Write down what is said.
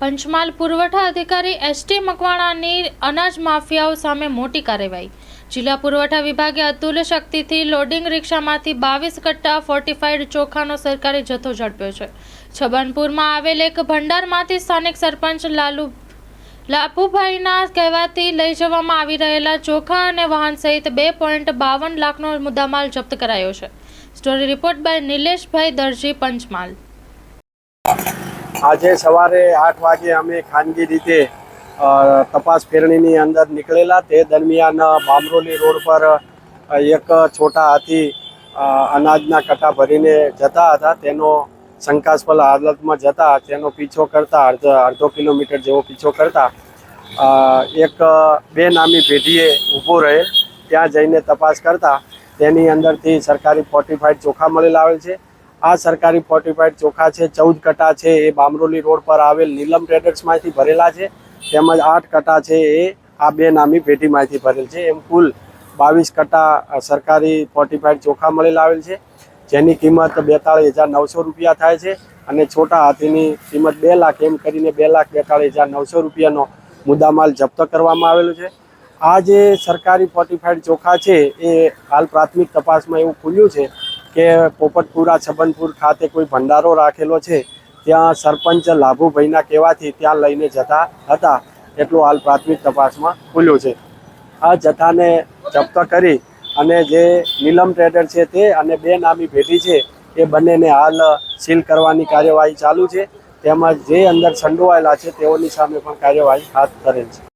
પંચમહાલ પુરવઠા અધિકારી એસટી મકવાણાની અનાજ માફિયાઓ સામે મોટી કાર્યવાહી. જિલ્લા પુરવઠા વિભાગે અતુલ શક્તિથી લોડિંગ રિક્ષામાંથી બાવીસ કટ્ટા ફોર્ટિફાઈડ ચોખાનો સરકારી જથ્થો ઝડપ્યો છે. છબનપુરમાં આવેલ એક ભંડારમાંથી સ્થાનિક સરપંચ લાલુ લાપુભાઈના કહેવાથી લઈ જવામાં આવી રહેલા ચોખા અને વાહન સહિત બે પોઈન્ટ બાવન લાખનો મુદ્દામાલ જપ્ત કરાયો છે. સ્ટોરી રિપોર્ટ બાય નિલેશભાઈ દરજી પંચમહાલ. આજે સવારે આઠ વાગે અમે ખાનગી રીતે તપાસ ફેરણીની અંદર નીકળેલા. તે દરમિયાન બામરોલી રોડ પર એક છોટા હાથી અનાજના કટા ભરીને જતા હતા. તેનો શંકાસ્પદ હાલતમાં જતા, તેનો પીછો કરતા, અડધો અડધો કિલોમીટર જેવો પીછો કરતા એક, બે નામી પેઢીએ ઊભો રહે, ત્યાં જઈને તપાસ કરતા. તેની અંદરથી સરકારી ફોર્ટિફાઈડ ચોખા મળેલા આવેલ છે. આ સરકારી ફોર્ટિફાઈડ ચોખા છે, ચૌદ કટા છે, એ બામરોલી રોડ પર આવેલ નીલમ ટ્રેડર્સમાંથી ભરેલા છે. તેમજ આઠ કટા છે, એ આ બે નામી પેટીમાંથી ભરેલ છે. એમ કુલ બાવીસ કટા સરકારી ફોર્ટિફાઈડ ચોખા મળેલા આવેલ છે, જેની કિંમત બેતાળીસ હજાર નવસો રૂપિયા થાય છે અને છોટા હાથીની કિંમત બે લાખ, એમ કરીને બે લાખ બેતાળીસ હજાર નવસો રૂપિયાનો મુદ્દામાલ જપ્ત કરવામાં આવેલો છે. આ જે સરકારી ફોર્ટિફાઈડ ચોખા છે, એ હાલ પ્રાથમિક તપાસમાં એવું ખુલ્યું છે કે પોપટપુરા, છબનપુર ખાતે કોઈ ભંડારો રાખેલો છે, ત્યાં સરપંચ લાભુભાઈના કહેવાથી ત્યાં લઈને જતા હતા. એટલું હાલ પ્રાથમિક તપાસમાં ખુલ્યું છે. આ જથ્થાને જપ્ત કરી અને જે નીલમ ટ્રેડર છે તે અને બે નામી ભેટી છે, એ બંનેને હાલ સીલ કરવાની કાર્યવાહી ચાલુ છે. તેમજ જે અંદર સંડોવાયેલા છે, તેઓની સામે પણ કાર્યવાહી હાથ ધરેલ છે.